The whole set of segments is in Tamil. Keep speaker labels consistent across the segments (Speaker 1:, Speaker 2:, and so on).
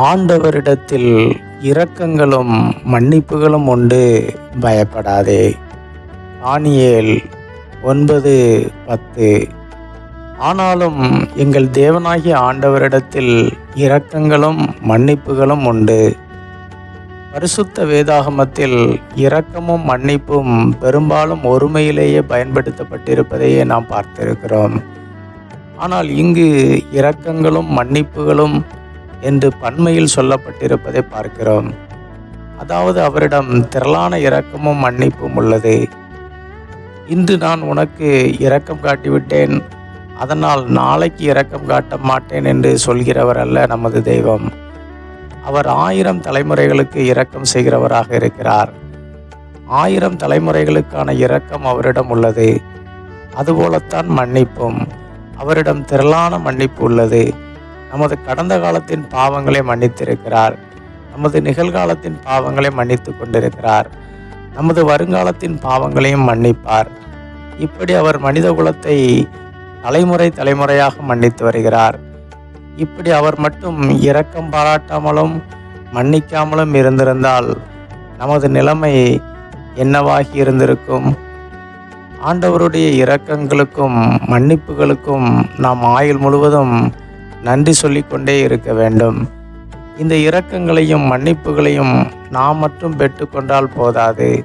Speaker 1: ஆண்டவரிடத்தில் இரக்கங்களும் மன்னிப்புகளும் உண்டு. பயப்படாதே. ஆனியேல் ஒன்பது பத்து. ஆனாலும் எங்கள் தேவனாகிய ஆண்டவரிடத்தில் இரக்கங்களும் மன்னிப்புகளும் உண்டு. பரிசுத்த வேதாகமத்தில் இரக்கமும் மன்னிப்பும் பெரும்பாலும் ஒருமையிலேயே பயன்படுத்தப்பட்டிருப்பதையே நாம் பார்த்திருக்கிறோம். ஆனால் இங்கு இரக்கங்களும் மன்னிப்புகளும் என்று பன்மையில் சொல்லப்பட்டிருப்பதை பார்க்கிறோம். அதாவது அவரிடம் திரளான இரக்கமும் மன்னிப்பும் உள்ளது. இன்று நான் உனக்கு இரக்கம் காட்டிவிட்டேன். அதனால் நாளைக்கு இரக்கம் காட்ட மாட்டேன் என்று சொல்கிறவர் அல்ல நமது தெய்வம். அவர் ஆயிரம் தலைமுறைகளுக்கு இரக்கம் செய்கிறவராக இருக்கிறார். ஆயிரம் தலைமுறைகளுக்கான இரக்கம் அவரிடம் உள்ளது. அதுபோலத்தான் மன்னிப்பும். அவரிடம் திரளான மன்னிப்பு உள்ளது. நமது கடந்த காலத்தின் பாவங்களை மன்னித்திருக்கிறார். நமது நிகழ்காலத்தின் பாவங்களை மன்னித்து கொண்டிருக்கிறார். நமது வருங்காலத்தின் பாவங்களையும் மன்னிப்பார். இப்படி அவர் மனித குலத்தை தலைமுறை தலைமுறையாக மன்னித்து வருகிறார். இப்படி அவர் மட்டும் இரக்கம் பாராட்டாமலும் மன்னிக்காமலும் இருந்திருந்தால் நமது நிலைமை என்னவாகி இருந்திருக்கும்? ஆண்டவருடைய இரக்கங்களுக்கும் மன்னிப்புகளுக்கும் நாம் ஆயுள் முழுவதும் நன்றி சொல்லிக்கொண்டே இருக்க வேண்டும். இந்த இரக்கங்களையும் மன்னிப்புகளையும் நாம் மட்டும் பெற்றுக்கொண்டால் போதாது.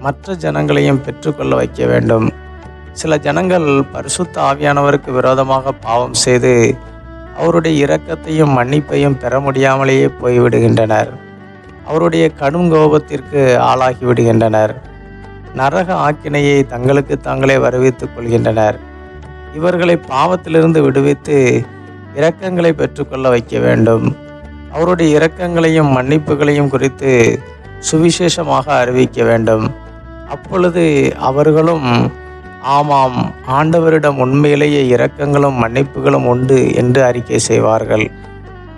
Speaker 1: மற்ற ஜனங்களையும் பெற்றுக்கொள்ள வைக்க வேண்டும். சில ஜனங்கள் பரிசுத்த ஆவியானவருக்கு விரோதமாக பாவம் செய்து அவருடைய இரக்கத்தையும் மன்னிப்பையும் பெற முடியாமலேயே போய்விடுகின்றனர். அவருடைய கடும் கோபத்திற்கு ஆளாகி விடுகின்றனர். நரக ஆக்கினையை தங்களுக்கு தாங்களே வருவித்துக் கொள்கின்றனர். இவர்களை பாவத்திலிருந்து விடுவித்து இரக்கங்களை பெற்றுக்கொள்ள வைக்க வேண்டும். அவருடைய இரக்கங்களையும் மன்னிப்புகளையும் குறித்து சுவிசேஷமாக அறிவிக்க வேண்டும். அப்பொழுது அவர்களும் ஆமாம் ஆண்டவரிடம் உண்மையிலேயே இரக்கங்களும் மன்னிப்புகளும் உண்டு என்று அறிக்கை செய்வார்கள்.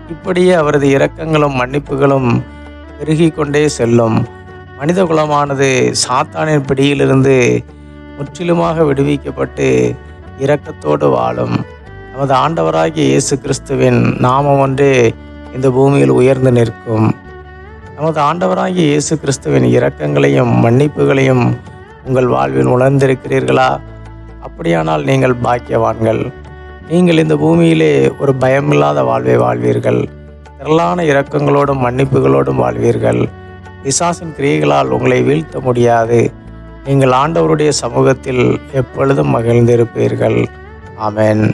Speaker 1: இப்படியே அவரது இரக்கங்களும் மன்னிப்புகளும் பெருகி கொண்டே செல்லும். மனித குலமானது சாத்தானின் பிடியிலிருந்து முற்றிலுமாக விடுவிக்கப்பட்டு இரக்கத்தோடு வாழும். நமது ஆண்டவராகிய இயேசு கிறிஸ்துவின் நாமம் ஒன்றே இந்த பூமியில் உயர்ந்து நிற்கும். நமது ஆண்டவராகிய இயேசு கிறிஸ்துவின் இரக்கங்களையும் மன்னிப்புகளையும் உங்கள் வாழ்வில் உணர்ந்திருக்கிறீர்களா? அப்படியானால் நீங்கள் பாக்கியவான்கள். நீங்கள் இந்த பூமியிலே ஒரு பயமில்லாத வாழ்வை வாழ்வீர்கள். திரளான இரக்கங்களோடும் மன்னிப்புகளோடும் வாழ்வீர்கள். பிசாசின் கிரியைகளால் உங்களை வீழ்த்த முடியாது. நீங்கள் ஆண்டவருடைய சமூகத்தில் எப்பொழுதும் மகிழ்ந்திருப்பீர்கள். ஆமேன்.